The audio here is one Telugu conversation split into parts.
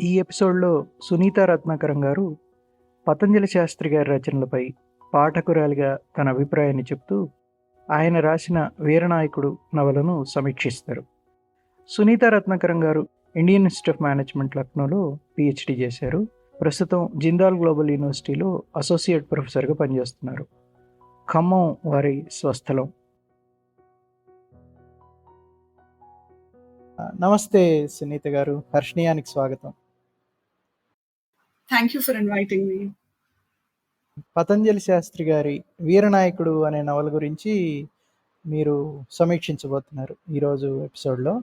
ఈ ఎపిసోడ్లో సునీత రత్నాకరం గారు పతంజలి శాస్త్రి గారి రచనలపై పాఠకురాలిగా తన అభిప్రాయాన్ని చెప్తూ ఆయన రాసిన వీరనాయకుడు నవలను సమీక్షిస్తారు. Sunitha Ratnakaram garu Indian institute of management లక్నోలో పిహెచ్డి చేశారు. ప్రస్తుతం జిందాల్ గ్లోబల్ యూనివర్సిటీలో అసోసియేట్ ప్రొఫెసర్గా పనిచేస్తున్నారు. ఖమ్మం వారి స్వస్థలం. నమస్తే సునీత గారు. హర్షణీయానికి స్వాగతం. Thank you for inviting me Patanjali Sastry garu Veeranayakudu అనే నవల గురించి మీరు సమీక్షించబోతున్నారు ఈరోజు ఎపిసోడ్లో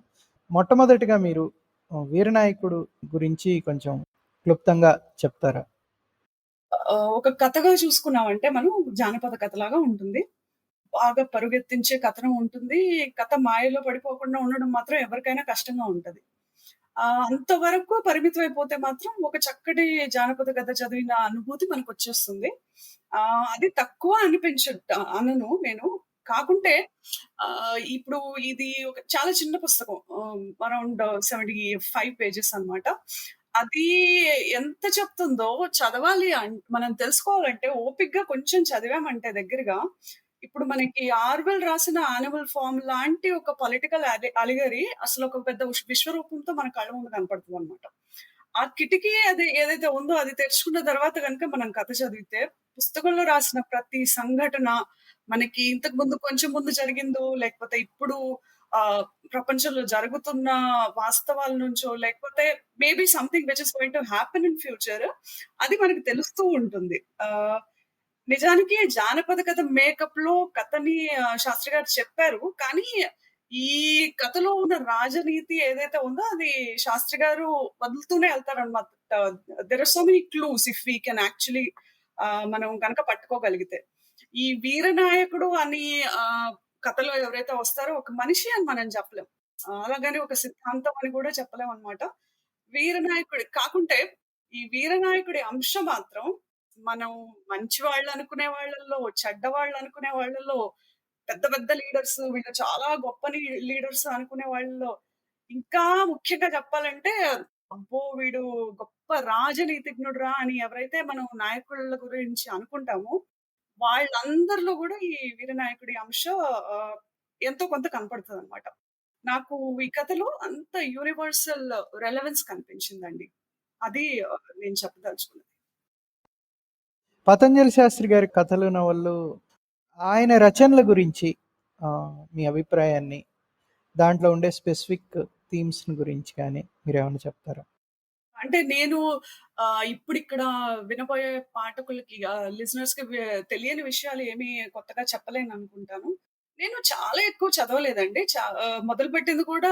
మొట్టమొదటిగా మీరు వీరనాయకుడు గురించి కొంచెం క్లుప్తంగా చెప్తారా? ఒక కథగా చూసుకున్నామంటే మనం జానపద కథలాగా ఉంటుంది. బాగా పరుగెత్తించే కథనం ఉంటుంది. కథ మాయలో పడిపోకుండా ఉండడం మాత్రం ఎవరికైనా కష్టంగా ఉంటది. అంతవరకు పరిమితం అయిపోతే మాత్రం ఒక చక్కటి జానపద కథ చదివిన అనుభూతి మనకు వచ్చేస్తుంది ఆ అది తక్కువ అనిపించ అనను నేను. కాకుంటే ఆ ఇప్పుడు ఇది ఒక చాలా చిన్న పుస్తకం అరౌండ్ సెవెంటీ ఫైవ్ పేజెస్ అనమాట అది ఎంత చెప్తుందో చదవాలి మనం తెలుసుకోవాలంటే ఓపిక్గా కొంచెం చదివామంటే దగ్గరగా ఇప్పుడు మనకి ఆర్వెల్ రాసిన యానిమల్ ఫామ్ లాంటి ఒక పొలిటికల్ అలిగరి అసలు ఒక పెద్ద విశ్వరూపంతో మన కళ్ళ ముందు కనపడుతుంది అనమాట ఆ కిటికీ అది ఏదైతే ఉందో అది తెరుచుకున్న తర్వాత కనుక మనం కథ చదివితే పుస్తకంలో రాసిన ప్రతి సంఘటన మనకి ఇంతకు ముందు కొంచెం ముందు జరిగిందో లేకపోతే ఇప్పుడు ఆ ప్రపంచంలో జరుగుతున్న వాస్తవాల నుంచో లేకపోతే maybe something which is going to happen in future అది మనకి తెలుస్తూ ఉంటుంది. ఆ నిజానికి జానపద కథ మేకప్లో కథని శాస్త్రి గారు చెప్పారు. కానీ ఈ కథలో ఉన్న రాజనీతి ఏదైతే ఉందో అది శాస్త్రి గారు వదులుతూనే వెళ్తారనమాట there are so many clues if we can actually మనం కనుక పట్టుకోగలిగితే. ఈ వీరనాయకుడు అని కథలో ఎవరైతే వస్తారో ఒక మనిషి అని మనం చెప్పలేం. అలాగని ఒక సిద్ధాంతం అని కూడా చెప్పలేం అనమాట వీరనాయకుడి కాకుంటే ఈ వీరనాయకుడి అంశం మాత్రం మనం మంచి వాళ్ళు అనుకునే వాళ్ళల్లో చెడ్డ వాళ్ళు అనుకునే వాళ్ళలో పెద్ద పెద్ద లీడర్స్ వీళ్ళు చాలా గొప్ప లీడర్స్ అనుకునే వాళ్ళలో ఇంకా ముఖ్యంగా చెప్పాలంటే అబ్బో! వీడు గొప్ప రాజనీతిజ్ఞుడు రా అని ఎవరైతే మనం నాయకుల గురించి అనుకుంటామో వాళ్ళందరిలో కూడా ఈ వీరనాయకుడి అంశం ఎంతో కొంత కనపడుతుంది అనమాట నాకు ఈ కథలో అంత యూనివర్సల్ రెలవెన్స్ కనిపించిందండి. అది నేను చెప్పదలుచుకున్నది. పతంజలి శాస్త్రి గారి కథలు నవళ్ళు ఆయన రచనల గురించి మీ అభిప్రాయాన్ని దాంట్లో ఉండే స్పెసిఫిక్ థీమ్స్ గురించి కానీ మీరు ఏమైనా చెప్తారా? అంటే నేను ఇప్పుడు ఇక్కడ వినబోయే పాఠకులకి లిజనర్స్కి తెలియని విషయాలు ఏమి కొత్తగా చెప్పలేను అనుకుంటాను నేను చాలా ఎక్కువ చదవలేదండి. మొదలు పెట్టింది కూడా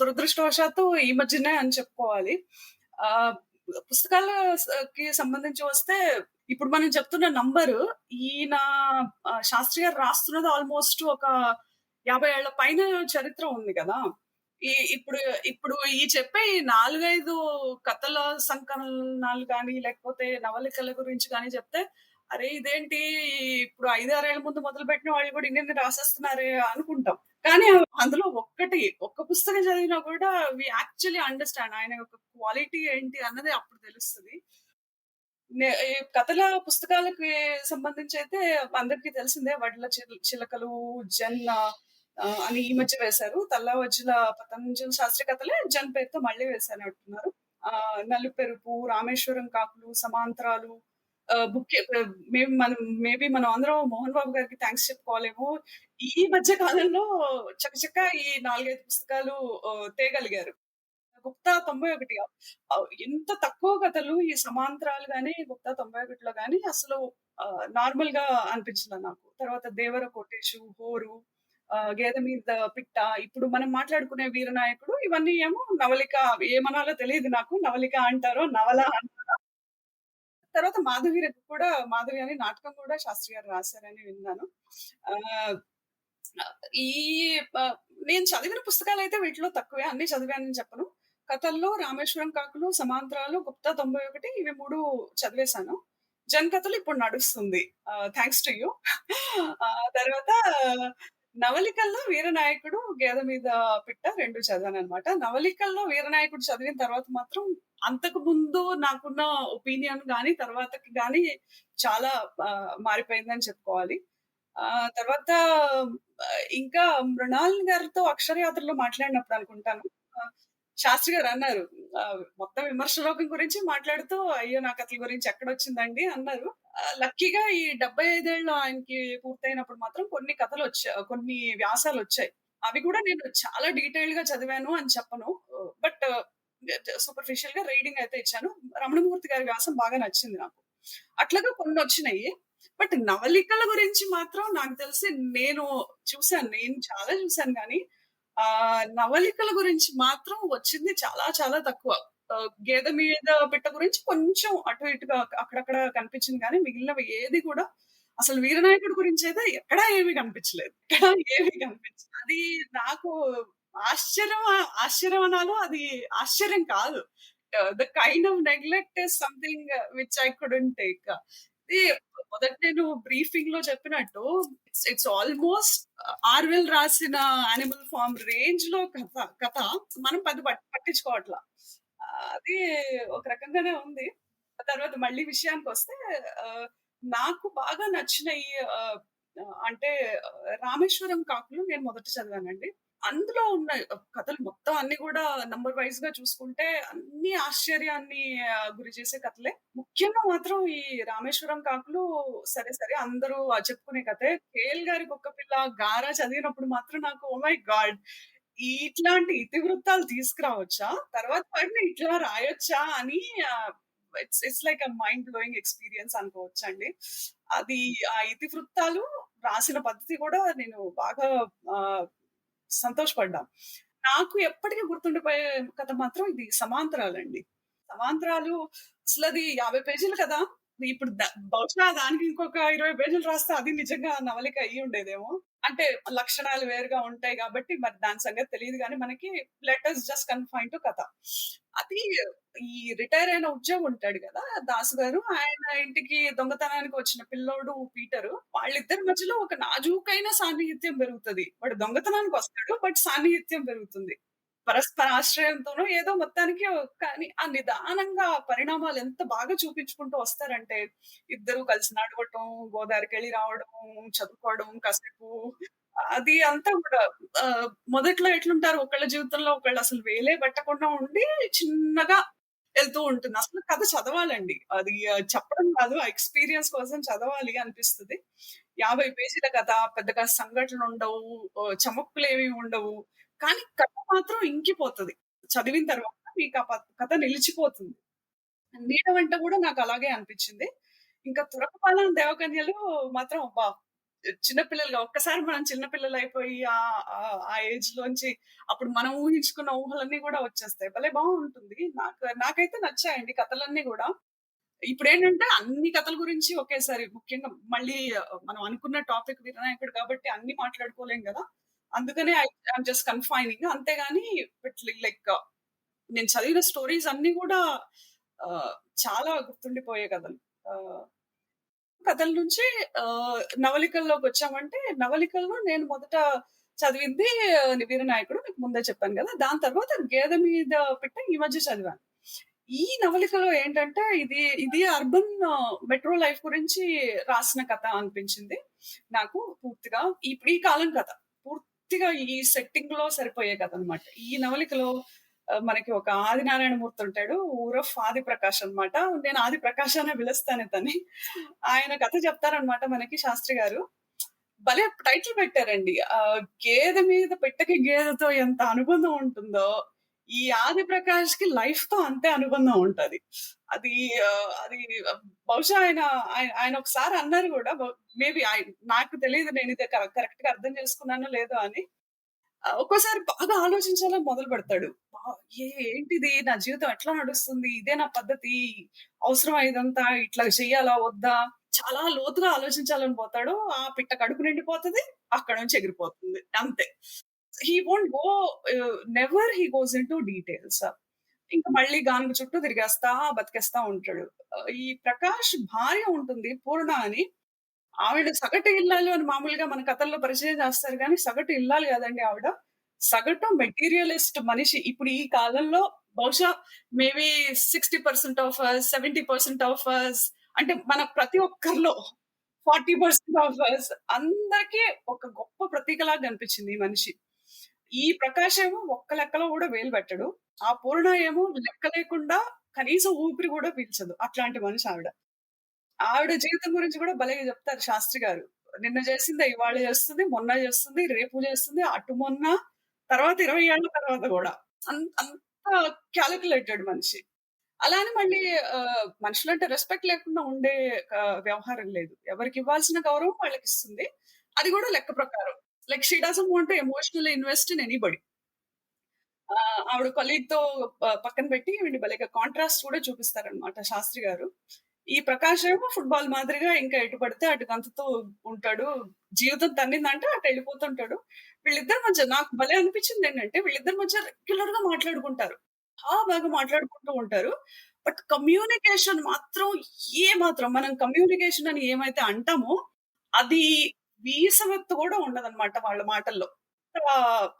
దురదృష్టవశాత్తు ఈ మధ్యనే అని చెప్పుకోవాలి. పుస్తకాలకి సంబంధించి వస్తే ఇప్పుడు మనం చెప్తున్న నంబరు ఈయన శాస్త్రి గారు రాస్తున్నది ఆల్మోస్ట్ ఒక యాభై ఏళ్ళ పైన చరిత్ర ఉంది కదా. ఈ ఇప్పుడు ఇప్పుడు ఈ చెప్పే ఈ నాలుగైదు కథల సంకలనాలు కానీ లేకపోతే నవలికల గురించి కానీ చెప్తే అరే ఇదేంటి? ఇప్పుడు ఐదారేళ్ళ ముందు మొదలు పెట్టిన వాళ్ళు కూడా ఇన్ని రాసేస్తున్నారే అనుకుంటాం. కానీ అందులో ఒక్కటి ఒక్క పుస్తకం చదివినా కూడా వి యాక్చువల్లీ అండర్స్టాండ్ ఆయన యొక్క క్వాలిటీ ఏంటి అన్నది అప్పుడు తెలుస్తుంది. కథల పుస్తకాలకి సంబంధించి అయితే అందరికీ తెలిసిందే వడ్ల చిలకలు జన్న అని ఈ మధ్య వేశారు. తల్లా వజ్జుల పతంజలి శాస్త్రి కథలే జన్ పేరుతో మళ్ళీ వేశారు అంటున్నారు ఆ నలుపెరుపు రామేశ్వరం కాకులు సమాంతరాలు బుక్ మేబీ మనం మేబీ మనం అందరం మోహన్ బాబు గారికి థ్యాంక్స్ చెప్పుకోలేము ఈ మధ్య కాలంలో చకచక ఈ నాలుగైదు పుస్తకాలు తేగలిగారు గుప్తా తొంభై ఒకటి ఎంత తక్కువ కథలు ఈ సమాంతరాలు గాని గుప్తా తొంభై ఒకటిలో కానీ అసలు నార్మల్గా అనిపించింది నాకు. తర్వాత దేవర కోటేశు హోరు గేద మీద పిట్ట ఇప్పుడు మనం మాట్లాడుకునే వీరనాయకుడు ఇవన్నీ ఏమో నవలిక ఏమనాలో తెలియదు నాకు. నవలిక అంటారో నవల అంటారో తర్వాత మాధవి కూడా మాధవి అని నాటకం కూడా శాస్త్రి గారు రాశారని విన్నాను. ఆ ఈ నేను చదివిన పుస్తకాలు అయితే వీటిలో తక్కువే అన్ని చదివానని చెప్పను. కథల్లో రామేశ్వరం కాకులు సమాంతరాలు గుప్తా తొంభై ఒకటి ఇవి మూడు చదివేశాను. జన్ కథలు ఇప్పుడు నడుస్తుంది. థ్యాంక్స్ టు యూ తర్వాత నవలికల్లో వీరనాయకుడు, గేదె మీద పిట్ట రెండు చదివాను అనమాట నవలికల్లో వీరనాయకుడు చదివిన తర్వాత మాత్రం అంతకు ముందు నాకున్న ఒపీనియన్ కానీ తర్వాతకి కానీ చాలా మారిపోయిందని చెప్పుకోవాలి. తర్వాత ఇంకా మృణాల్ గారితో అక్షరయాత్రలో మాట్లాడినప్పుడు అనుకుంటాను. శాస్త్రి గారు అన్నారు. మొత్తం విమర్శలోకం గురించి మాట్లాడుతూ, "అయ్యో! నా కథల గురించి ఎక్కడొచ్చిందండి" అన్నారు. లక్కీగా ఈ డెబ్బై ఐదేళ్ళు ఆయనకి పూర్తయినప్పుడు మాత్రం కొన్ని కథలు వచ్చాయి కొన్ని వ్యాసాలు వచ్చాయి అవి కూడా నేను చాలా డీటెయిల్డ్‌గా చదివాను అని చెప్పను. బట్ సూపర్ఫిషియల్గా రీడింగ్ అయితే ఇచ్చాను. రమణమూర్తి గారి వ్యాసం బాగా నచ్చింది నాకు. అట్లాగా కొన్ని వచ్చినాయి బట్ నవలికల గురించి మాత్రం నాకు తెలిసి నేను చూసాను. నేను చాలా చూసాను కానీ ఆ నవలికల గురించి మాత్రం వచ్చింది చాలా చాలా తక్కువ. గేదె మీద పిట్ట గురించి కొంచెం అటు ఇటుగా అక్కడక్కడ కనిపించింది కానీ మిగిలినవి ఏది కూడా అసలు వీరనాయకుడి గురించయితే ఎక్కడా ఏమీ కనిపించలేదు. ఎక్కడా ఏమీ కనిపించలేదు. అది నాకు ఆశ్చర్యం ఆశ్చర్యం అనాలో అది ఆశ్చర్యం కాదు. The kind of neglect something which I couldn't take. మొదట నేను బ్రీఫింగ్ uh, లో చెప్పినట్టు ఇట్స్ ఇట్స్ ఆల్‌మోస్ట్ ఆర్వెల్ రాసిన 'యానిమల్ ఫార్మ్' రేంజ్‌లో కథ కథ మనం పెద్ద పట్టించుకోవట్లా పట్టించుకోవట్ల. అది ఒక రకంగానే ఉంది. తర్వాత మళ్ళీ విషయానికి వస్తే నాకు బాగా నచ్చిన ఈ అంటే 'రామేశ్వరం కాకులు' నేను మొదట చదివానండి. అందులో ఉన్న కథలు మొత్తం అన్ని కూడా నంబర్ వైస్‌గా చూసుకుంటే అన్ని ఆశ్చర్యాన్ని గురి చేసే కథలే. ముఖ్యంగా మాత్రం ఈ 'రామేశ్వరం కాకులు' సరే సరే అందరూ చెప్పుకునే కథే. 'కేఎల్ గారి కుక్కపిల్ల', 'గారా' చదివినప్పుడు మాత్రం నాకు ఓ మై గాడ్! ఇట్లాంటి ఇతివృత్తాలు తీసుకురావచ్చా? తర్వాత వాటిని ఇట్లా రాయొచ్చా? అని it's it's like a mind blowing experience అనుకోవచ్చు అండి అది ఆ ఇతివృత్తాలు రాసిన పద్ధతి కూడా నేను బాగా సంతోషపడ్డా. నాకు ఎప్పటికి గుర్తుండిపోయే కథ మాత్రం ఇది 'సమాంతరాలండి.' 'సమాంతరాలు' అసలు అది యాభై పేజీలు కదా! ఇప్పుడు బహుశా దానికి ఇంకొక 20 పేజీలు రాస్తే అది నిజంగా నవలిక అయ్యి ఉండేదేమో అంటే లక్షణాలు వేరుగా ఉంటాయి కాబట్టి మరి దాని సంగతి తెలియదు కానీ మనకి లెటర్స్ జస్ట్ కన్‌ఫైన్ టు కథ. అది ఈ రిటైర్ అయిన ఉద్యోగి ఉంటాడు కదా దాసు గారు. ఆయన ఇంటికి దొంగతనానికి వచ్చిన పిల్లోడు పీటరు. వాళ్ళిద్దరి మధ్యలో ఒక నాజూకైన సాన్నిహిత్యం పెరుగుతుంది వాడు దొంగతనానికొస్తాడు. బట్ సాన్నిహిత్యం పెరుగుతుంది. పరస్పర ఆశ్రయంతోనో ఏదో మొత్తానికి కానీ ఆ నిదానంగా పరిణామాలు ఎంత బాగా చూపించుకుంటూ వస్తారంటే, ఇద్దరు కలిసి నడవటం, గోదావరికెళ్ళి రావడం, చదువుకోవడం కాసేపు అది అంతా కూడా మొదట్లో ఎట్లుంటారు ఒకళ్ళ జీవితంలో ఒకళ్ళు అసలు వేలే పెట్టకుండా ఉండి చిన్నగా వెళ్తూ ఉంటుంది. అసలు కథ చదవాలండి. అది చెప్పడం కాదు. ఆ ఎక్స్‌పీరియన్స్ కోసం చదవాలి అనిపిస్తది. 50 పేజీల కథ, పెద్దగా సంఘటనలు ఉండవు చమక్కులు చమక్కులేమి ఉండవు. కానీ కథ మాత్రం ఇంకిపోతది. చదివిన తర్వాత మీకు ఆ కథ నిలిచిపోతుంది. 'నీడ వెంట' కూడా నాకు అలాగే అనిపించింది. ఇంకా 'తురకపాలెం దేవకన్యలు' మాత్రం బా చిన్న పిల్లలుగా ఒక్కసారి మనం చిన్న అయిపోయి ఆ ఆ ఆ ఏజ్‌లోంచి అప్పుడు మనం ఊహించుకున్న ఊహలన్నీ కూడా వచ్చేస్తాయి. భలే బాగుంటుంది నాకు నాకైతే నచ్చాయండి కథలన్నీ ఇప్పుడు ఏంటంటే అన్ని కథల గురించి ఒకేసారి ముఖ్యంగా మళ్ళీ మనం అనుకున్న టాపిక్ వినాయకుడు కాబట్టి అన్ని మాట్లాడుకోలేం కదా అందుకనే ఐ జస్ట్ కన్‌ఫైనింగ్. అంతేగాని లైక్ uh, నేను చదివిన స్టోరీస్ అన్ని కూడా uh, చాలా గుర్తుండిపోయే కథలు. Uh, కథల నుంచి నవలికల్లోకి వచ్చామంటే నవలికల్లో నేను మొదట చదివింది 'వీరనాయకుడు' మీకు ముందే చెప్పాను కదా దాని తర్వాత 'గేదె మీద పిట్ట' ఈ మధ్య చదివాను. ఈ నవలికలో ఏంటంటే ఇది ఇది అర్బన్ మెట్రో లైఫ్ గురించి రాసిన కథ అనిపించింది. నాకు పూర్తిగా ఇప్పుడు ఈ కాలం కథ. పూర్తిగా ఈ సెట్టింగ్‌లో సరిపోయే కథ అనమాట ఈ నవలికలో మనకి ఒక ఆదినారాయణమూర్తి ఉంటాడు. ఊరఫ్ ఆదిప్రకాష్ అన్నమాట. నేను ఆదిప్రకాష్ అనే పిలుస్తాను ఇతన్ని. ఆయన కథ చెప్తారన్నమాట మనకి శాస్త్రి గారు. భలే టైటిల్ పెట్టారండి. ఆ గేదె మీద పెట్టకి గేదెతో ఎంత అనుబంధం ఉంటుందో, ఈ ఆదిప్రకాష్కి లైఫ్తో అంతే అనుబంధం ఉంటది. అది అది బహుశా ఆయన ఆయన ఒకసారి అన్నారు కూడా మేబీ నాకు తెలియదు నేను ఇది కరెక్ట్గా అర్థం చేసుకున్నానో లేదో అని. ఒక్కోసారి బాగా ఆలోచించాలని మొదలు పెడతాడు ఏ ఏంటిది నా జీవితం ఎట్లా నడుస్తుంది? ఇదే నా పద్ధతి? అవసరం ఇదంతా? ఇట్లా చెయ్యాలా? వద్దా? చాలా లోతుగా ఆలోచించాలని పోతాడు. ఆ పిట్ట కడుపు నిండిపోతుంది అక్కడ నుంచి ఎగిరిపోతుంది. అంతే. He won't go never he goes into details. ఇంకా మళ్ళీ గానుగు చుట్టూ తిరిగేస్తా, బతికేస్తా ఉంటాడు. ఈ ప్రకాష్ భార్య ఉంటుంది పూర్ణ అని. ఆవిడ సగటు ఇల్లాలు అని మామూలుగా మన కథల్లో పరిచయం చేస్తారు కానీ సగటు ఇల్లాలు కాదండి ఆవిడ. సగటు మెటీరియలిస్ట్ మనిషి. ఇప్పుడు ఈ కాలంలో బహుశా maybe 60% of us, 70% of us అంటే మన ప్రతి ఒక్కరిలో 40% ఆఫ్ అస్ అందరికి ఒక గొప్ప ప్రతీకలాగా కనిపించింది ఈ మనిషి. ఈ ప్రకాశం ఏమో ఒక్క లెక్కలో కూడా వేలు పెట్టడు. ఆ పూర్ణ ఏమో లెక్క లేకుండా కనీసం ఊపిరి కూడా పీల్చదు. అట్లాంటి మనిషి ఆవిడ. ఆవిడ జీవితం గురించి కూడా భలేగా చెప్తారు శాస్త్రి గారు. నిన్న చేసింది ఇవాళ చేస్తుంది, మొన్న చేస్తుంది, రేపు చేస్తుంది, అటు మొన్న, తర్వాత 20 ఏళ్ళ తర్వాత కూడా అంత క్యాలిక్యులేటెడ్ మనిషి. అలా అని మళ్ళీ మనుషులు మనుషులంటే రెస్పెక్ట్ లేకుండా ఉండే వ్యవహారం లేదు. ఎవరికి ఇవ్వాల్సిన గౌరవం వాళ్ళకి ఇస్తుంది అది కూడా లెక్క ప్రకారం. Like she doesn't want emotional invest in anybody ఆవిడ కొలీగ్తో పక్కన పెట్టి ఈవిడ్ని భలేగా కాంట్రాస్ట్ కూడా చూపిస్తారనమాట శాస్త్రి గారు. ఈ ప్రకాష్ ఏమో ఫుట్‌బాల్ మాదిరిగా ఇంకా ఎటు పడితే అటు గంతతో ఉంటాడు. జీవితం తన్నిందంటే అటు వెళ్ళిపోతుంటాడు వీళ్ళిద్దరి మధ్య నాకు భలే అనిపించింది ఏంటంటే వీళ్ళిద్దరి మధ్య రెగ్యులర్‌గా మాట్లాడుకుంటారు. చాలా బాగా మాట్లాడుకుంటూ ఉంటారు. బట్ కమ్యూనికేషన్ మాత్రం ఏ మాత్రం మనం కమ్యూనికేషన్ అని ఏమైతే అంటామో అది వీసమెత్తు కూడా ఉండదనమాట వాళ్ళ మాటల్లో.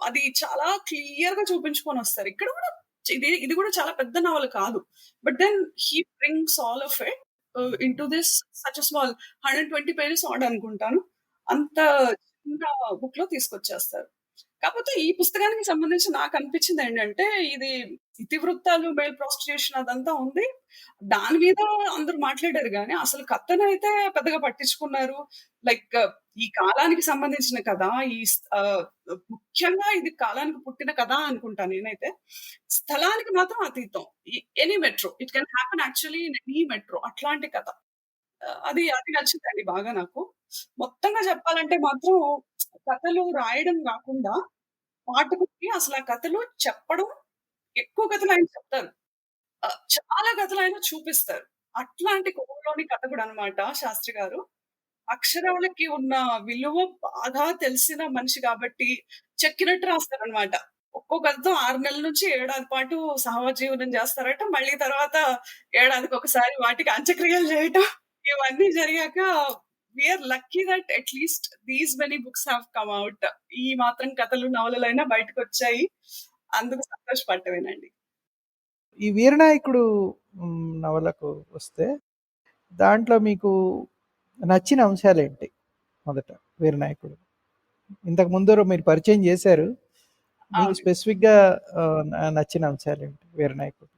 అది చాలా క్లియర్గా చూపించుకొని వస్తారు ఇక్కడ కూడా ఇది ఇది కూడా చాలా పెద్ద నవల కాదు. But then he brings all of it into this such small hundred twenty pages odd అనుకుంటాను. అంత చిన్న బుక్‌లో తీసుకొచ్చేస్తారు. కాకపోతే ఈ పుస్తకానికి సంబంధించి నాకు అనిపించింది ఏంటంటే ఇది ఇతివృత్తాలు, మేల్ ప్రాస్టిట్యూషన్ అదంతా ఉంది. దాని మీద అందరూ మాట్లాడారు కానీ అసలు కథనైతే పెద్దగా పట్టించుకున్నారు. లైక్ ఈ కాలానికి సంబంధించిన కథ. ఈ ముఖ్యంగా ఇది కాలానికి పుట్టిన కథ అనుకుంటా నేనైతే. స్థలానికి మాత్రం అతీతం. Any metro. It can happen actually in any metro. అట్లాంటి కథ. అది అది నచ్చిందండి బాగా నాకు. మొత్తంగా చెప్పాలంటే మాత్రం కథలు రాయడం కాకుండా పాఠకుడికి అసలు ఆ కథలు చెప్పడం ఎక్కువ కథలు ఆయన చెప్తారు. చాలా కథలు ఆయన చూపిస్తారు. అట్లాంటి కోవలోని కథకుడనమాట శాస్త్రి గారు. అక్షరాలకి ఉన్న విలువ బాగా తెలిసిన మనిషి కాబట్టి చెక్కినట్టు రాస్తారనమాట. ఒక్కొక్కరితో ఆరు నెలల నుంచి ఏడాది పాటు సహజీవనం చేస్తారట. మళ్ళీ తర్వాత ఏడాదికి ఒకసారి వాటికి అంత్యక్రియలు చేయటం. ఇవన్నీ జరిగాక we are lucky that at least these many books have come out ఈ మాత్రం కథలు, నవలలైనా బయటకొచ్చాయి. అందుకు సంతోషపడ్డవేనండి ఈ వీరనాయకుడు నవలకు వస్తే దాంట్లో మీకు నచ్చిన అంశాలేంటి? మొదట వీరనాయకుడు. ఇంతకు ముందు మీరు పరిచయం చేశారు. మీకు. స్పెసిఫిక్‌గా నచ్చిన అంశాలేంటి వీరనాయకుడు?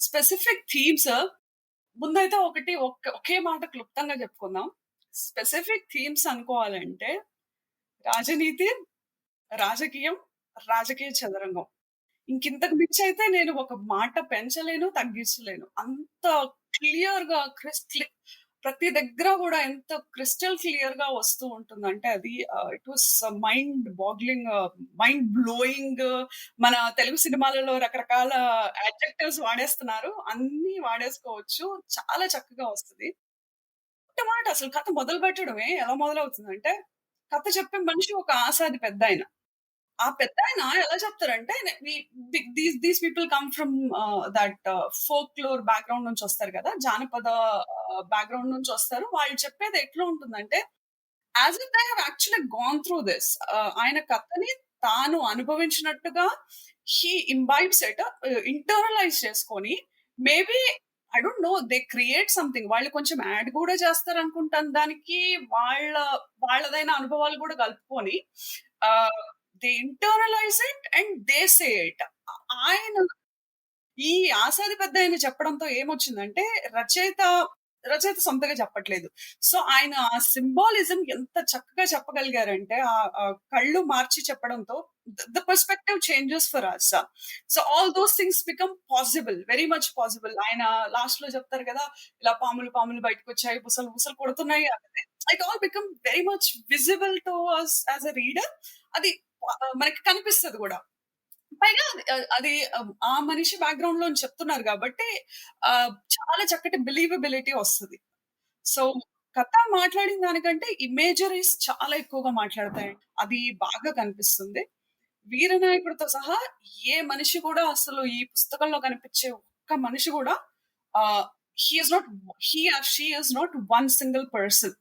స్పెసిఫిక్ థీమ్స్ ముందైతే ఒకటి ఒక్ మాట క్లుప్తంగా చెప్పుకుందాం. స్పెసిఫిక్ థీమ్స్ అనుకోవాలంటే రాజనీతి, రాజకీయం, రాజకీయ చదరంగం. ఇంకింతకు మించయితే నేను ఒక మాట పెంచలేను, తగ్గించలేను. అంత క్లియర్గా క్రిస్టల్ ప్రతి దగ్గర కూడా ఎంత క్రిస్టల్ క్లియర్గా వస్తూ ఉంటుంది అంటే అది it was mind boggling mind blowing మన తెలుగు సినిమాలలో రకరకాల అడ్జెక్టివ్స్ వాడేస్తున్నారు. అన్ని వాడేసుకోవచ్చు. చాలా చక్కగా వస్తది. మాట అసలు కథ మొదలు పెట్టడమే ఎలా మొదలవుతుందంటే, కథ చెప్పే మనిషి ఒక ఆసాది పెద్దాయన. ఆ పెద్ద ఆయన ఎలా చెప్తారంటే these these people come from ah, that folklore background నుంచొస్తారు కదా జానపద uh, బ్యాక్గ్రౌండ్ నుంచి వస్తారు వాళ్ళు చెప్పేది ఎట్లా ఉంటుందంటే, as if they have actually gone through this. ఆయన కథని తాను అనుభవించినట్టుగా హీ ఇంబైబ్స్ ఎట్ ఇంటర్నలైజ్ చేసుకొని maybe I don't know they create something. వాళ్ళు కొంచెం యాడ్ కూడా చేస్తారు అనుకుంటాను దానికి. వాళ్ళ వాళ్ళదైన అనుభవాలు కూడా కలుపుకొని uh, they internalize it and they say it. ఆయన ఈ ఆసాది పెద్ద ఆయన చెప్పడంతో ఏమొచ్చిందంటే రచయిత రచయిత సొంతగా చెప్పట్లేదు. సో, ఆయన ఆ సింబాలిజం ఎంత చక్కగా చెప్పగలిగారంటే ఆ కళ్ళు మార్చి చెప్పడంతో the perspective changes for us. So, all those things become possible. Very much possible. ఆయన లాస్ట్లో చెప్తారు కదా ఇలా పాములు పాములు బయటకొచ్చాయి. బుసలు బుసలు కొడుతున్నాయి it all become very much visible to us as a reader. అది మనకి కనిపిస్తుంది కూడా. పైగా అది ఆ మనిషి బ్యాక్గ్రౌండ్లో చెప్తున్నారు కాబట్టి చాలా చక్కటి బిలీవబిలిటీ వస్తుంది. సో, కథ మాట్లాడిన దానికంటే ఇమేజరీస్ చాలా ఎక్కువగా మాట్లాడతాయి అది బాగా కనిపిస్తుంది. వీరనాయకుడితో సహా ఏ మనిషి కూడా అసలు ఈ పుస్తకంలో కనిపించే ఒక్క మనిషి కూడా he is he not he or she is not one single person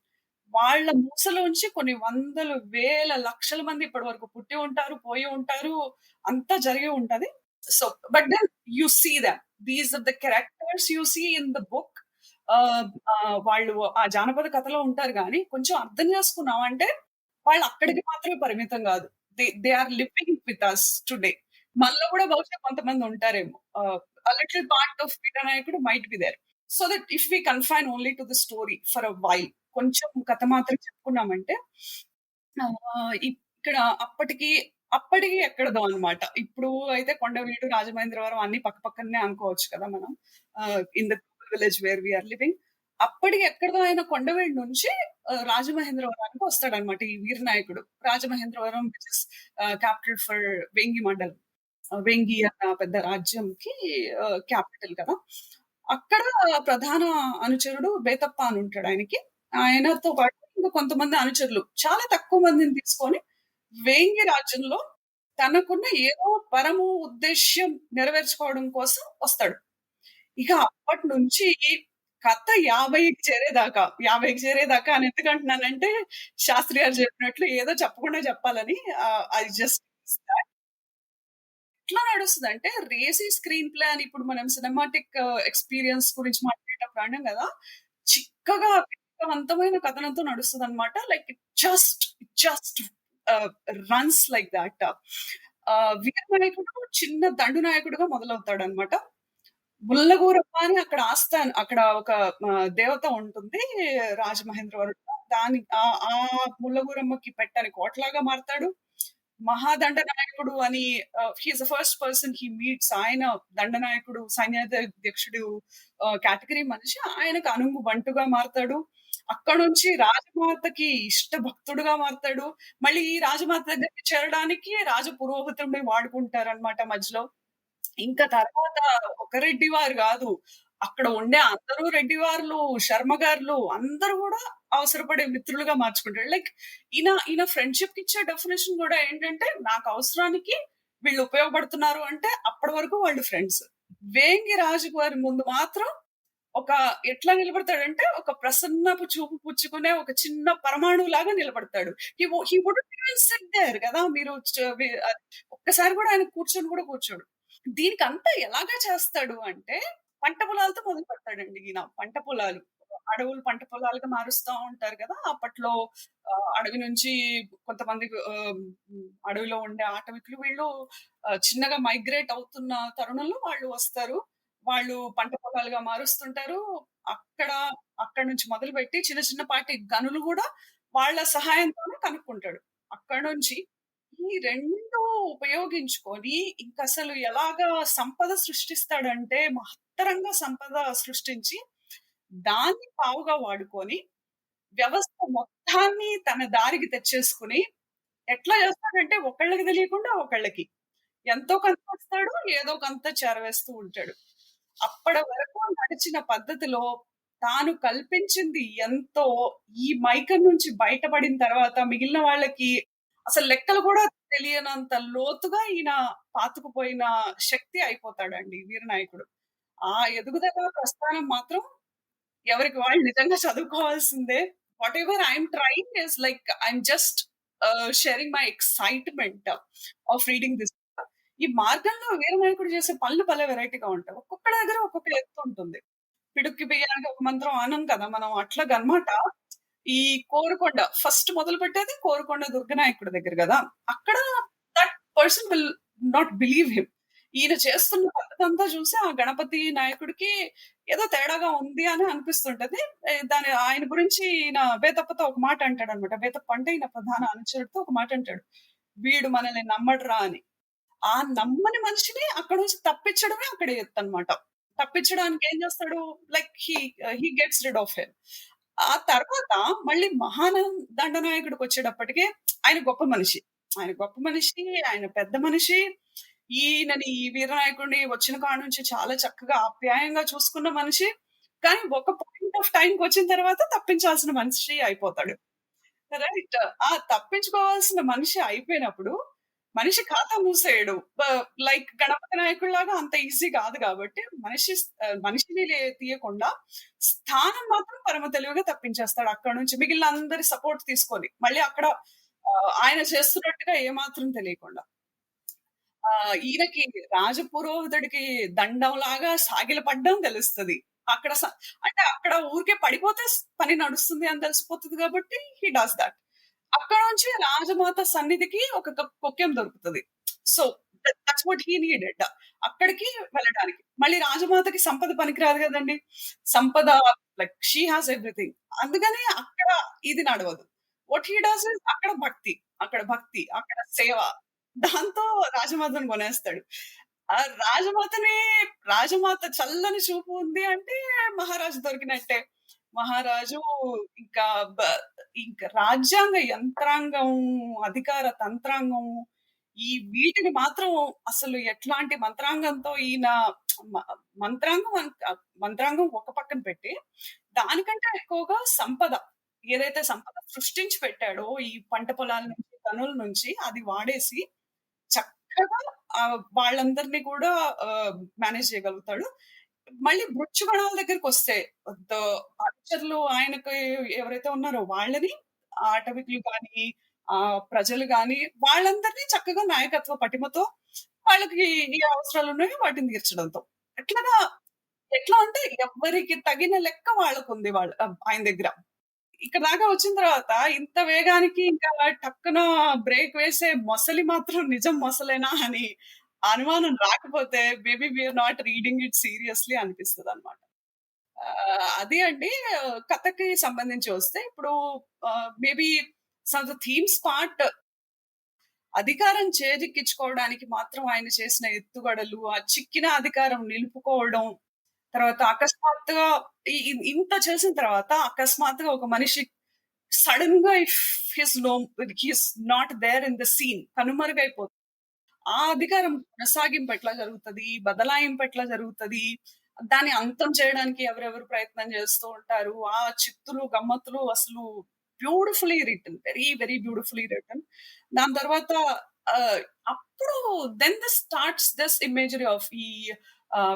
వాళ్ళ మూసలోంచి కొన్ని వందలు వేల లక్షల మంది ఇప్పటి వరకు పుట్టి ఉంటారు పోయి ఉంటారు అంతా జరిగి ఉంటది. So but then you see them these are the characters you see in the book వాళ్ళు ఆ జానపద కథలో ఉంటారు కానీ కొంచెం అర్థం చేసుకున్నాం అంటే వాళ్ళు అక్కడికి మాత్రమే పరిమితం కాదు. They they are living with us today మనలో కూడా బహుశా కొంతమంది ఉంటారేమో. Little part of Veeranayakudu might be there so that if we confine only to the story for a while కొంచెం కథ మాత్రం చెప్పుకున్నామంటే ఇక్కడ అప్పటికి అప్పటికి ఎక్కడదో అనమాట ఇప్పుడు అయితే కొండవీడు రాజమహేంద్రవరం అన్ని పక్క పక్కనే అనుకోవచ్చు కదా మనం in the village where we are living అప్పటికి ఎక్కడదో ఆయన కొండవీడు నుంచి రాజమహేంద్రవరానికి వస్తాడనమాట ఈ Veeranayakudu Rajamahendravaram which is capital for Vengi మండలం. వెంగి అన్న పెద్ద రాజ్యంకి క్యాపిటల్ కదా. అక్కడ ప్రధాన అనుచరుడు బేతప్ప అని ఉంటాడు ఆయనకి. ఆయనతో పాటు ఇంకా కొంతమంది అనుచరులు చాలా తక్కువ మందిని తీసుకొని వేంగి రాజ్యంలో తనకున్న ఏదో పరము ఉద్దేశ్యం నెరవేర్చుకోవడం కోసం వస్తాడు. ఇక అప్పటి నుంచి కథ యాభైకి చేరేదాకా యాభైకి చేరేదాకా అని ఎందుకంటున్నానంటే శాస్త్రి గారు చెప్పినట్లు ఏదో చెప్పకుండా చెప్పాలని ఐ జస్ట్ ఎట్లా నడుస్తుంది అంటే రేసీ స్క్రీన్ ప్లే అని ఇప్పుడు మనం సినిమాటిక్ ఎక్స్పీరియన్స్ uh, గురించి మాట్లాడేటప్పుడు అన్నాం కదా చిక్కగా అంతమైన కథనంతో నడుస్తుంది అనమాట like it just just runs like that Veeranayakudu చిన్న దండు నాయకుడుగా మొదలవుతాడు అనమాట ముల్లగూరప్ప అని అక్కడ ఆస్థాన్ అక్కడ ఒక uh, దేవత ఉంటుంది రాజమహేంద్రవరం దాని ఆ ముల్లగూరమ్మకి పెట్టని కోట్లాగా మారతాడు. మహాదండనాయకుడు అని his first person he meets ఆయన దండనాయకుడు సైన్యాధ్యక్షుడు కేటగిరీ మనిషి. ఆయనకు అనుంగు బంటుగా మారతాడు. అక్కడ నుంచి రాజమాతకి ఇష్ట భక్తుడుగా మారతాడు. మళ్ళీ ఈ రాజమాత దగ్గరికి చేరడానికి రాజ పురోహితుడిని వాడుకుంటారనమాట మధ్యలో. ఇంకా తర్వాత ఒక రెడ్డి వారు కాదు. అక్కడ ఉండే అందరూ రెడ్డి వార్లు శర్మ గారులు అందరూ కూడా అవసరపడే మిత్రులుగా మార్చుకుంటాడు. లైక్ ఈయన ఈయన ఫ్రెండ్షిప్ ఇచ్చే డెఫినేషన్ కూడా ఏంటంటే నాకు అవసరానికి వీళ్ళు ఉపయోగపడుతున్నారు అంటే అప్పటి వరకు వాళ్ళు ఫ్రెండ్స్. వేంగి రాజు గారి ముందు మాత్రం ఒక ఎట్లా నిలబడతాడంటే ఒక ప్రసన్నపు చూపు పుచ్చుకునే ఒక చిన్న పరమాణువు లాగా నిలబడతాడు హీ వుడ్ సిట్ దేర్ కదా? మీరు ఒక్కసారి కూడా ఆయన కూర్చొని కూడా కూర్చోడు. దీనికి అంతా ఎలాగా చేస్తాడు అంటే పంట పొలాలతో మొదలు పెడతాడండి ఈయన పంట పొలాలు. అడవులు పంట పొలాలుగా మారుస్తూ ఉంటారు కదా! అప్పట్లో అడవి నుంచి కొంతమంది అడవిలో ఉండే ఆటవికులు వీళ్ళు చిన్నగా మైగ్రేట్ అవుతున్న తరుణంలో వాళ్ళు వస్తారు. వాళ్ళు పంట పొలాలుగా మారుస్తుంటారు. అక్కడ అక్కడ నుంచి మొదలుపెట్టి చిన్న చిన్న పాటి గనులు కూడా వాళ్ళ సహాయంతోనే కనుక్కుంటాడు. అక్కడ నుంచి ఈ రెండు ఉపయోగించుకొని ఇంకా అసలు ఎలాగా సంపద సృష్టిస్తాడంటే మహత్తరంగా సంపద సృష్టించి దాన్ని పావుగా వాడుకొని వ్యవస్థ మొత్తాన్ని తన దారికి తెచ్చేసుకుని ఎట్లా చేస్తాడంటే ఒకళ్ళకి తెలియకుండా ఒకళ్ళకి. ఎంతో కొంత వస్తాడు ఏదో కొంత చేరవేస్తూ ఉంటాడు. అప్పటి వరకు నడిచిన పద్ధతిలో తాను కల్పించింది ఎంతో ఈ మైకం నుంచి బయటపడిన తర్వాత మిగిలిన వాళ్ళకి అసలు లెక్కలు కూడా తెలియనంత లోతుగా ఈయన పాతుకుపోయిన శక్తి అయిపోతాడండి వీరనాయకుడు. ఆ ఎదుగుదల ప్రస్థానం మాత్రం ఎవరికి వాళ్ళు నిజంగా చదువుకోవాల్సిందే. Whatever I'm trying is like I'm just sharing my excitement of reading this ఈ మార్గంలో వీరనాయకుడు చేసే పనులు పలే వెరైటీగా ఉంటాయి. ఒక్కొక్క దగ్గర ఒక్కొక్క ఎత్తు ఉంటుంది. పిడుక్కి బియ్యానికి ఒక మంత్రం అనం కదా మనం అట్లాగనమాట ఈ కోరుకొండ ఫస్ట్ మొదలు పెట్టేది కోరుకొండ దుర్గనాయకుడి దగ్గర కదా. అక్కడ that person will not believe him ఈయన చేస్తున్న పద్ధతి అంతా చూసి ఆ గణపతి నాయకుడికి ఏదో తేడాగా ఉంది అని అనిపిస్తుంటది. దాని ఆయన గురించి ఈయన బేతప్పతో ఒక మాట అంటాడు అనమాట బేతప్ప అంటే ఈయన ప్రధాన అనుచరుడితో ఒక మాట అంటాడు. వీడు మనల్ని నమ్మడరా అని. ఆ నమ్మని మనిషిని అక్కడ నుంచి తప్పించడమే అక్కడ ఎత్తు అనమాట తప్పించడానికి ఏం చేస్తాడు? Like he he gets rid of him. ఆ తర్వాత మళ్ళీ మహానంద దండనాయకుడికి వచ్చేటప్పటికే ఆయన గొప్ప మనిషి. ఆయన గొప్ప మనిషి ఆయన పెద్ద మనిషి ఈయనని ఈ వీరనాయకుడిని వచ్చిన కాడ నుంచి చాలా చక్కగా ఆప్యాయంగా చూసుకున్న మనిషి కానీ ఒక పాయింట్ ఆఫ్ టైంకి వచ్చిన తర్వాత తప్పించాల్సిన మనిషి అయిపోతాడు రైట్ ఆ తప్పించుకోవాల్సిన మనిషి అయిపోయినప్పుడు మనిషి ఖాతా మూసేయడు. లైక్ గణపతి నాయకుడిలాగా అంత ఈజీ కాదు కాబట్టి మనిషి మనిషిని లే తీయకుండా స్థానం మాత్రం పరమ తెలివిగా తప్పించేస్తాడు అక్కడ నుంచి. మిగిలిన అందరి సపోర్ట్ తీసుకొని. మళ్ళీ అక్కడ ఆయన చేస్తున్నట్టుగా ఏమాత్రం తెలియకుండా. ఆహ్, ఈయనకి రాజపురోహితుడికి దండంలాగా సాగిలపడ్డం తెలుస్తుంది అక్కడ అంటే అక్కడ ఊరికే పడిపోతే పని నడుస్తుంది అని తెలిసిపోతుంది కాబట్టి హీ డస్ దట్ అక్కడ నుంచి రాజమాత సన్నిధికి ఒక కప్ కొక్కెం so that's what he needed. అక్కడికి వెళ్ళడానికి. మళ్ళీ రాజమాతకి సంపద పనికిరాదు కదండి సంపద లైక్ షీ హాస్ ఎవ్రీథింగ్. అందుకని అక్కడ ఇది నడవదు. వాట్ హీ డస్ అక్కడ భక్తి. అక్కడ భక్తి. అక్కడ సేవ. దాంతో రాజమాతను కొనేస్తాడు. ఆ రాజమాతని రాజమాత చల్లని చూపు ఉంది అంటే మహారాజు దొరికినట్టే. మహారాజు ఇంకా ఇంకా రాజ్యాంగ యంత్రాంగం, అధికార తంత్రాంగం ఈ వీటిని మాత్రం అసలు ఎట్లాంటి మంత్రాంగంతో ఈయన మ మంత్రాంగం మంత్రాంగం ఒక పక్కన పెట్టి, దానికంటే ఎక్కువగా సంపద. ఏదైతే సంపద సృష్టించి పెట్టాడో ఈ పంట పొలాల నుంచి, తనుల నుంచి అది వాడేసి వాళ్ళందరినీ కూడా మేనేజ్ చేయగలుగుతాడు. మళ్ళీ మృత్యుగణాల దగ్గరికి వస్తే అనుచరులు ఆయనకు ఎవరైతే ఉన్నారో వాళ్ళని ఆటవికులు కానీ ఆ ప్రజలు గాని వాళ్ళందరినీ చక్కగా నాయకత్వ పటిమతో వాళ్ళకి ఏ అవసరాలున్నాయో వాటిని తీర్చడంతో. ఎట్లాగా ఎట్లా అంటే ఎవ్వరికి తగిన లెక్క వాళ్ళకుంది వాళ్ళ ఆయన దగ్గర. ఇక్కడ దాకా వచ్చిన తర్వాత ఇంత వేగానికి ఇంకా టక్కున బ్రేక్ వేసే మొసలి మాత్రం నిజం మొసలేనా అని అనుమానం రాకపోతే maybe we are not reading it seriously అనిపిస్తుంది అనమాట అది అండి. కథకి సంబంధించి వస్తే ఇప్పుడు maybe some the themes part అధికారం చేజిక్కించుకోవడానికి మాత్రం ఆయన చేసిన ఎత్తుగడలు, ఆ చిక్కిన అధికారం నిలుపుకోవడం, తర్వాత అకస్మాత్తుగా ఇంత చేసిన తర్వాత అకస్మాత్తుగా ఒక మనిషి సడన్గా if he's no he's not there in the scene కనుమరుగైపోతుంది. ఆ అధికారం కొనసాగింపు ఎట్లా జరుగుతది? బదలాయింపు ఎట్లా జరుగుతది? దాన్ని అంతం చేయడానికి ఎవరెవరు ప్రయత్నం చేస్తూ ఉంటారు. ఆ చిత్తులు, గమ్మత్తులు అసలు beautifully written very, very beautifully written దాని తర్వాత అప్పుడు then the starts this imagery of ఈ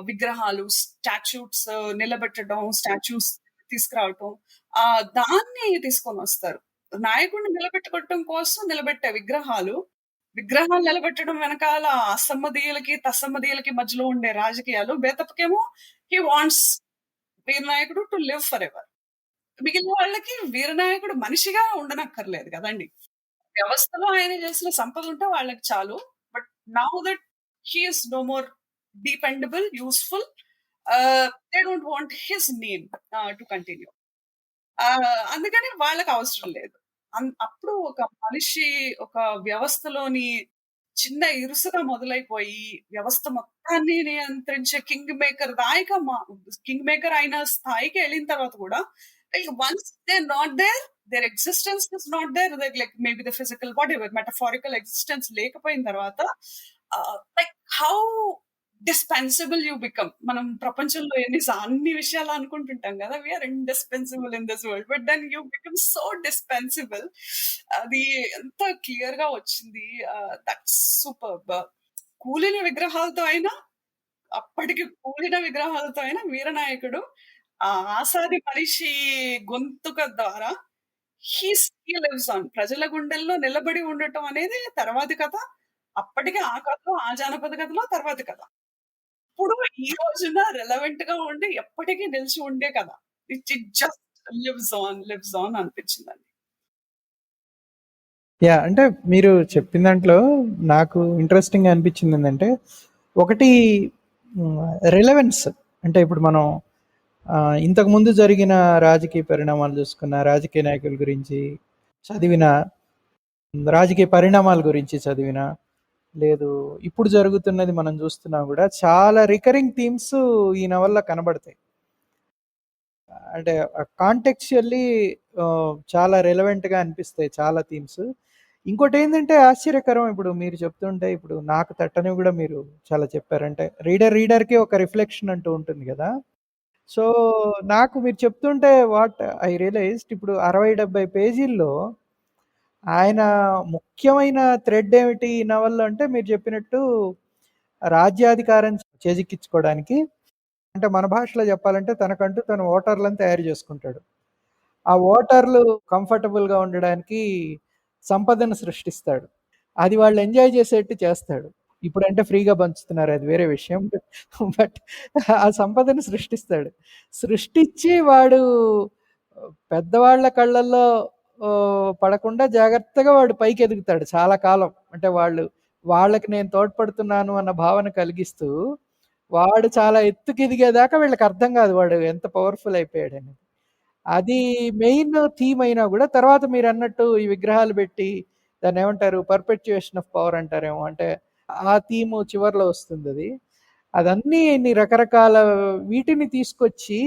విగ్రహాలు, స్టాట్యూట్స్ నిలబెట్టడం, స్టాట్యూస్ తీసుకురావటం. ఆ దాన్ని తీసుకొని వస్తారు నాయకుడిని నిలబెట్టుకోవటం కోసం నిలబెట్టే విగ్రహాలు, విగ్రహాలు నిలబెట్టడం వెనకాల అసమ్మదీయులకి, తసమ్మదీయులకి మధ్యలో ఉండే రాజకీయాలు. బేతపకేమో he wants Veeranayakudu to live ever మిగిలిన వాళ్ళకి వీరనాయకుడు మనిషిగా ఉండనక్కర్లేదు కదండి వ్యవస్థలో ఆయన చేసిన సంపద ఉంటే వాళ్ళకి చాలు. But now that he is no more dependable, useful ah, they don't want his name to continue. అందుకని వాళ్ళకి అవసరం లేదు. అన్ అప్పుడు ఒక మనిషి ఒక వ్యవస్థలోని చిన్న ఇరుసుగా మొదలైపోయి, వ్యవస్థ మొత్తాన్ని నియంత్రించే కింగ్ మేకర్ దాయిగా మా కింగ్ మేకర్ అయిన స్థాయికి వెళ్ళిన తర్వాత కూడా like once they not there, their existence is not there. Like maybe the physical whatever metaphorical existence లేకపోయిన తర్వాత uh, like how dispensable you become. మనం ప్రపంచంలో ఎన్ని అన్ని విషయాలు అనుకుంటుంటాం కదా we are indispensable in this world. But then you become so dispensable. అది ఎంత క్లియర్‌గా వచ్చింది. ఆహ్, కూలిన విగ్రహాలతో అయినా, అప్పటికి కూలిన విగ్రహాలతో అయినా వీరనాయకుడు ఆసాది మనిషి గొంతుక ద్వారా హీ హి లివ్స్ ఆన్. ప్రజల గుండెల్లో నిలబడి ఉండటం అనేది తర్వాతి కథ. అప్పటికే ఆ కథలో, ఆ జానపద కథలో తర్వాతి కథ. ఇప్పుడు ఈ రోజున రెలెవెంట్‌గా ఉండే ఎప్పటికీ నిలిచి ఉండే కదా it it just lives on, lives on అనిపించిందండి. యా అంటే మీరు చెప్పిన దాంట్లో నాకు ఇంట్రెస్టింగ్ అనిపించింది ఏంటంటే ఒకటి రిలవెన్స్. అంటే ఇప్పుడు మనం ఇంతకుముందు జరిగిన రాజకీయ పరిణామాలు చూసుకున్న, రాజకీయ నాయకుల గురించి చదివిన, రాజకీయ పరిణామాల గురించి చదివిన, లేదు ఇప్పుడు జరుగుతున్నది మనం చూస్తున్నా కూడా చాలా రికరింగ్ థీమ్స్ ఈ నవల్లో కనబడతాయి. అంటే కాంటెక్చువల్లీ చాలా రిలవెంట్‌గా అనిపిస్తాయి చాలా థీమ్స్. ఇంకోటి ఏంటంటే ఆశ్చర్యకరం ఇప్పుడు మీరు చెప్తుంటే ఇప్పుడు నాకు తట్టని కూడా మీరు చాలా చెప్పారంటే రీడర్ రీడర్‌కి ఒక రిఫ్లెక్షన్ అంటూ ఉంటుంది కదా సో, నాకు మీరు చెప్తుంటే వాట్ ఐ రియలైజ్డ్ ఇప్పుడు 60, 70 పేజీల్లో ఆయన ముఖ్యమైన థ్రెడ్ ఏమిటి ఈ నవల్లో అంటే మీరు చెప్పినట్టు రాజ్యాధికారం చేజిక్కించుకోవడానికి అంటే మన భాషలో చెప్పాలంటే తనకంటూ తన ఓటర్లను తయారు చేసుకుంటాడు. ఆ ఓటర్లు కంఫర్టబుల్గా ఉండడానికి సంపదను సృష్టిస్తాడు. అది వాళ్ళు ఎంజాయ్ చేసేట్టు చేస్తాడు. ఇప్పుడంటే ఫ్రీగా పంచుతున్నారు అది వేరే విషయం. బట్ ఆ సంపదను సృష్టిస్తాడు. సృష్టించి వాడు పెద్దవాళ్ళ కళ్ళల్లో పడకుండా జాగ్రత్తగా వాడు పైకి ఎదుగుతాడు చాలా కాలం. అంటే వాళ్ళు వాళ్ళకి నేను తోడ్పడుతున్నాను అన్న భావన కలిగిస్తూ వాడు చాలా ఎత్తుకి ఎదిగేదాకా వీళ్ళకి అర్థం కాదు వాడు ఎంత పవర్ఫుల్ అయిపోయాడని అది మెయిన్ థీమ్ అయినా కూడా తర్వాత మీరు అన్నట్టు ఈ విగ్రహాలు పెట్టి దాన్ని ఏమంటారు పర్పెచ్యుయేషన్ ఆఫ్ పవర్ అంటారేమో. అంటే ఆ థీమ్ చివర్లో వస్తుంది అది. అదన్నీ రకరకాల వీటిని తీసుకొచ్చి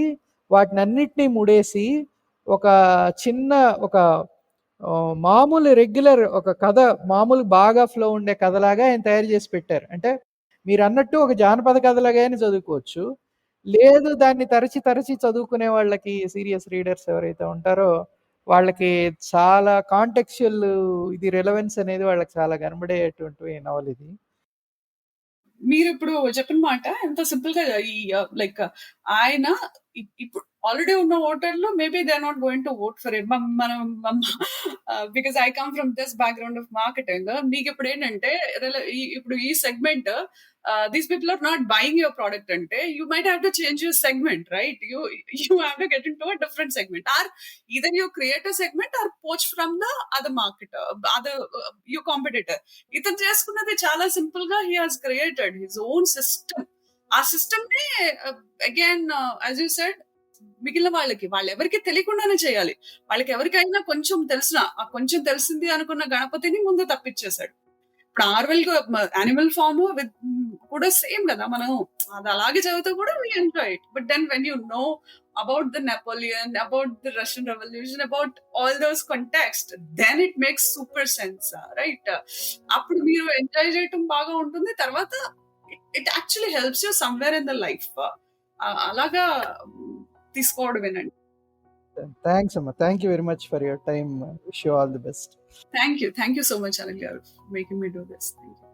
వాటిని అన్నిటినీ ముడేసి ఒక చిన్న ఒక మామూలు రెగ్యులర్ ఒక కథ మామూలు బాగా ఫ్లో ఉండే కథలాగా ఆయన తయారు చేసి పెట్టారు. అంటే మీరు అన్నట్టు ఒక జానపద కథలాగా అయినా చదువుకోవచ్చు. లేదు దాన్ని తరచి తరచి చదువుకునే వాళ్ళకి సీరియస్ రీడర్స్ ఎవరైతే ఉంటారో వాళ్ళకి చాలా కాంటెక్చువల్ ఇది రెలవెన్స్ అనేది వాళ్ళకి చాలా కనబడేటువంటి నవల్ ఇది. మీరు ఇప్పుడు చెప్పిన మాట ఎంత సింపుల్గా ఈ లైక్ ఆయన ఇప్పుడు ఆల్రెడీ ఉన్న ఓటర్లు maybe they not going to vote for మనం because I come from this background of marketing. మీకు ఇప్పుడు ఏంటంటే ఇప్పుడు ఈ segment these people are not buying your product అంటే you might have to change your segment right you you have to get in to a different segment or either you create a segment or poach from the other marketer, other uh, your competitor. ఇతను చేసుకున్నది చాలా సింపుల్గా he has created his own system ఆ సిస్టమ్ని అగైన్ యాజ్ యూ సెడ్ మిగిలిన వాళ్ళకి వాళ్ళు ఎవరికి తెలియకుండానే చేయాలి. వాళ్ళకి ఎవరికైనా కొంచెం తెలిసిన ఆ కొంచెం తెలిసింది అనుకున్న గణపతిని ముందు తప్పించేశాడు. ఇప్పుడు ఆర్వెల్ యానిమల్ ఫామ్ విత్ కూడా సేమ్ కదా మనం అది అలాగే చదివితే కూడా we enjoy it but then when you know about the Napoleon about the Russian revolution about all those context, then it makes super sense right అప్పుడు మీరు ఎంజాయ్ చేయటం బాగా ఉంటుంది. తర్వాత it actually helps you somewhere in the life అలాగా um, తీసుకోవడం వినండి థ్యాంక్స్ అమ్మా. Thank you very much for your time wish you all the best Thank you. Thank you so much, Alakya, for making me do this. Thank you.